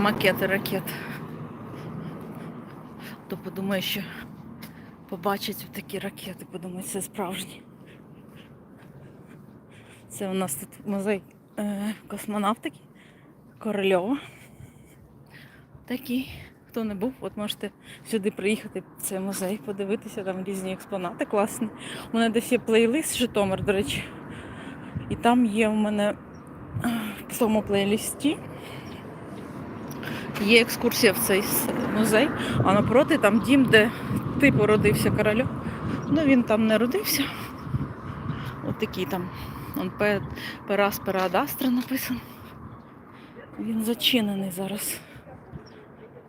Макети ракет. То подумає, що побачить такі ракети, подумає, це справжні. Це у нас тут музей е, космонавтики Корольова. Такий. Хто не був, от можете сюди приїхати в цей музей, подивитися, там різні експонати класні. У мене десь є плейлист Житомир, до речі. І там є у мене е, в тому плейлисті є екскурсія в цей музей, а напроти там дім, де типу родився корольов. Ну він там не родився. От такий там он Пе- Перас написано. Він зачинений зараз.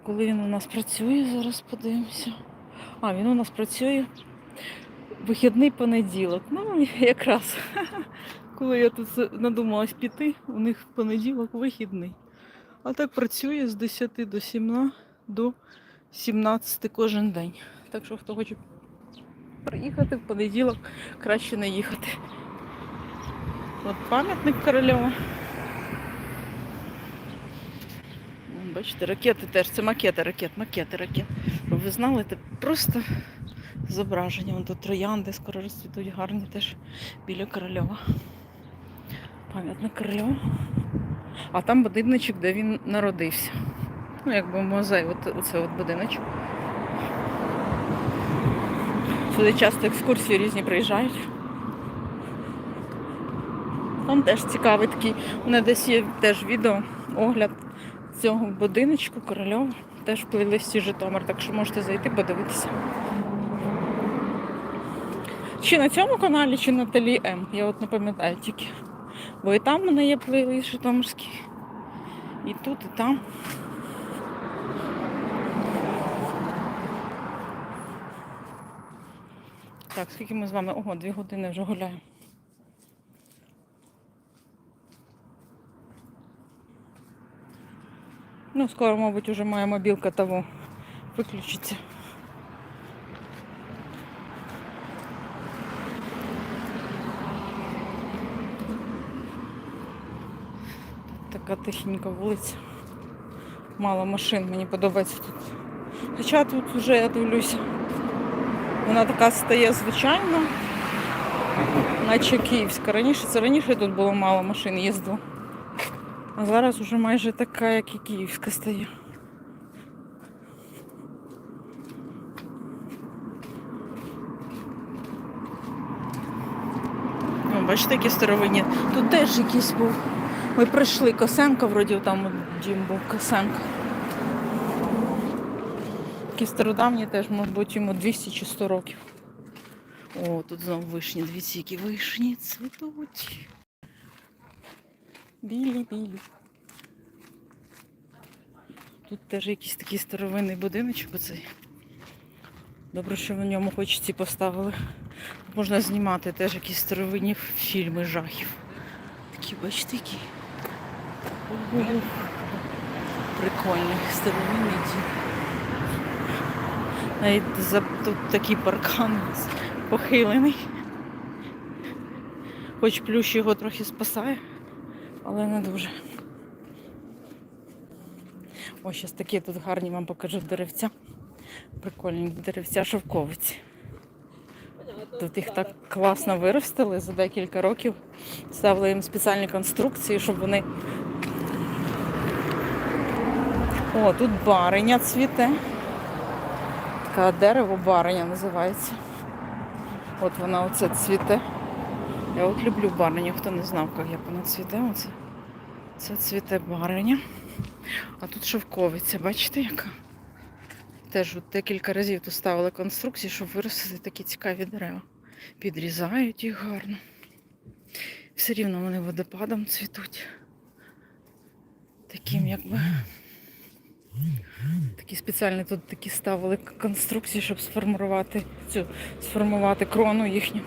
Коли він у нас працює, зараз подивимося. А, він у нас працює вихідний понеділок. Ну, якраз. Коли я тут надумалась піти, у них понеділок вихідний. А так працює з 10 до 7 до 17 кожен день. Так що хто хоче приїхати в понеділок, краще не їхати. От пам'ятник корольова. Бачите, ракети теж. Це макети ракет, макети ракет. Ви знали, це просто зображення. Вон тут троянди скоро розцвітуть гарні теж біля корольова. Пам'ятник корольова. А там будиночок, де він народився. Ну, якби музей, от, оце от будиночок. Сюди часто екскурсії різні приїжджають. Там теж цікавий такий. У мене десь є теж відео, огляд цього будиночку Корольова. Теж в плейлисті Житомир, так що можете зайти подивитися. Чи на цьому каналі, чи на Телі М. Я от не пам'ятаю тільки. Бо і там в мене є плейлист Житомирський. І тут, і там. Так, скільки ми з вами? Ого, дві години вже гуляємо. Ну, скоро, мабуть, уже моя мобілка того виключиться. Така тихенька вулиця. Мало машин, мені подобається тут. Хоча тут вже я дивлюся. Вона така стає звичайно, наче київська. Раніше це раніше тут було мало машин їздило. А зараз вже майже така, як і київська стає. Бачите, які старовинні. Тут теж якийсь був. Ми прийшли Косенко, вроді там дім був Косенко. Такі стародавні теж, мабуть, йому 200 чи 100 років. О, тут знову вишні. Дивіться, які вишні цвітуть. Білі-білі. Тут теж якийсь такий старовинний будиночок оцей. Добре, що в ньому хоч ці поставили. Можна знімати теж якісь старовинні фільми жахів. Такі, бачите, які. Ого. Прикольний, старовинний. Навіть за, тут такий паркан похилений. Хоч плющ його трохи спасає, але не дуже. Ось зараз такі тут гарні вам покажу деревця. Прикольні деревця шовковиці. Тут їх так класно виростили за декілька років. Ставили їм спеціальні конструкції, щоб вони. О, тут бариня цвіте. Така дерево бариня називається. От вона оце цвіте. Я от люблю бариню, хто не знав, як вона цвіте. Оце. Це цвіте бариня. А тут шовковиця, бачите, яка? Теж от декілька разів тут ставили конструкції, щоб виростити такі цікаві дерева. Підрізають їх гарно. Все рівно вони водопадом цвітуть. Таким якби. Такі спеціальні тут такі ставили конструкції, щоб сформувати цю сформувати крону їхню.